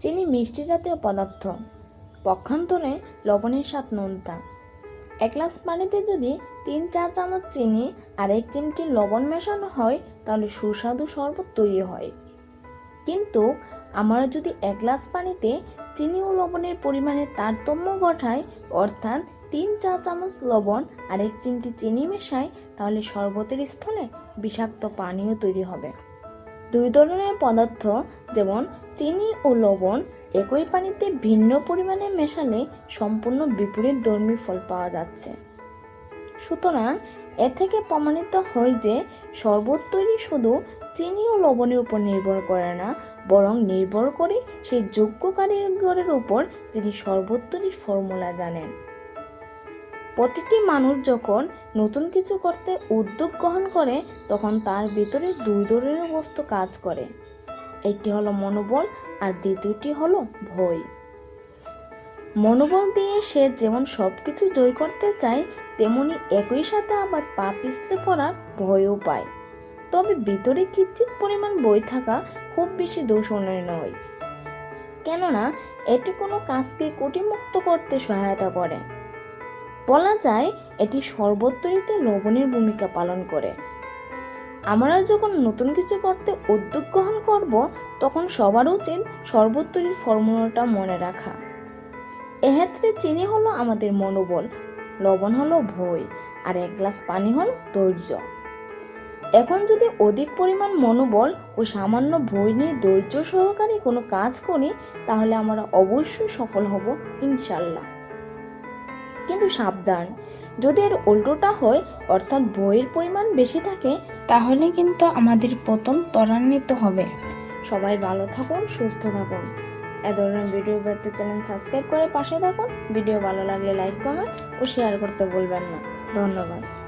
চিনি মিষ্টি জাতীয় পদার্থ। পক্ষান্তরে লবণের স্বাদ নোনতা। এক গ্লাস পানিতে যদি তিন চা চামচ চিনি আর এক চিমটি লবণ মেশানো হয়, তাহলে সুস্বাদু শরবত তৈরি হয়। কিন্তু আমরা যদি এক গ্লাস পানিতে চিনি ও লবণের পরিমাণে তারতম্য ঘটাই, অর্থাৎ তিন চা চামচ লবণ আর এক চিমটি চিনি মেশাই, তাহলে শরবতের স্থলে বিষাক্ত পানীয় তৈরি হবে। দুই ধরনের পদার্থ, যেমন চিনি ও লবণ, একই পানিতে ভিন্ন পরিমাণে মেশালে সম্পূর্ণ বিপরীত ধর্মী ফল পাওয়া যাচ্ছে। সুতরাং এ থেকে প্রমাণিত হয় যে শরবত তৈরি শুধু চিনি ও লবণের উপর নির্ভর করে না, বরং নির্ভর করে সেই যোগ্য কারিগরের উপর যিনি শরবত তৈরির ফর্মুলা জানেন। প্রতিটি মানুষ যখন নতুন কিছু করতে উদ্যোগ গ্রহণ করে, তখন তার ভিতরে দুই ধরনের বস্তু কাজ করে। একটি হলো মনোবল, আর দ্বিতীয়টি হলো ভয়। মনোবল দিয়ে সে যেমন সব কিছু জয় করতে চায়, তেমনি একই সাথে আবার পা পিছলে পড়ার ভয়ও পায়। তবে ভিতরে কিঞ্চিত পরিমাণ বই থাকা খুব বেশি দূষণীয় নয়। কেননা, এটি কোনো কাজকে কুটিমুক্ত করতে সহায়তা করে। বলা যায় এটি শরবত লবণের ভূমিকা পালন করে। আমরা যখন নতুন কিছু করতে উদ্যোগ গ্রহণ করব, তখন সবার উচিত শরবত তৈরির ফর্মুলাটা মনে রাখা। এক্ষেত্রে চিনি হলো আমাদের মনোবল, লবণ হলো ভয়, আর এক গ্লাস পানি হলো ধৈর্য। এখন যদি অধিক পরিমাণ মনোবল ও সামান্য ভয় নিয়ে ধৈর্য সহকারে কোনো কাজ করি, তাহলে আমরা অবশ্যই সফল হব, ইনশাল্লাহ। কিন্তু সাবধান। যদি এর উল্টোটা হয়, অর্থাৎ বইয়ের পরিমাণ বেশি থাকে, তাহলে কিন্তু আমাদের পতন ত্বরান্বিত হবে। সবাই ভালো থাকুন, সুস্থ থাকুন। এ ধরনের ভিডিও পেতে চ্যানেল সাবস্ক্রাইব করে পাশে থাকুন। ভিডিও ভালো লাগলে লাইক কমেন্ট ও শেয়ার করতে বলবেন না। ধন্যবাদ।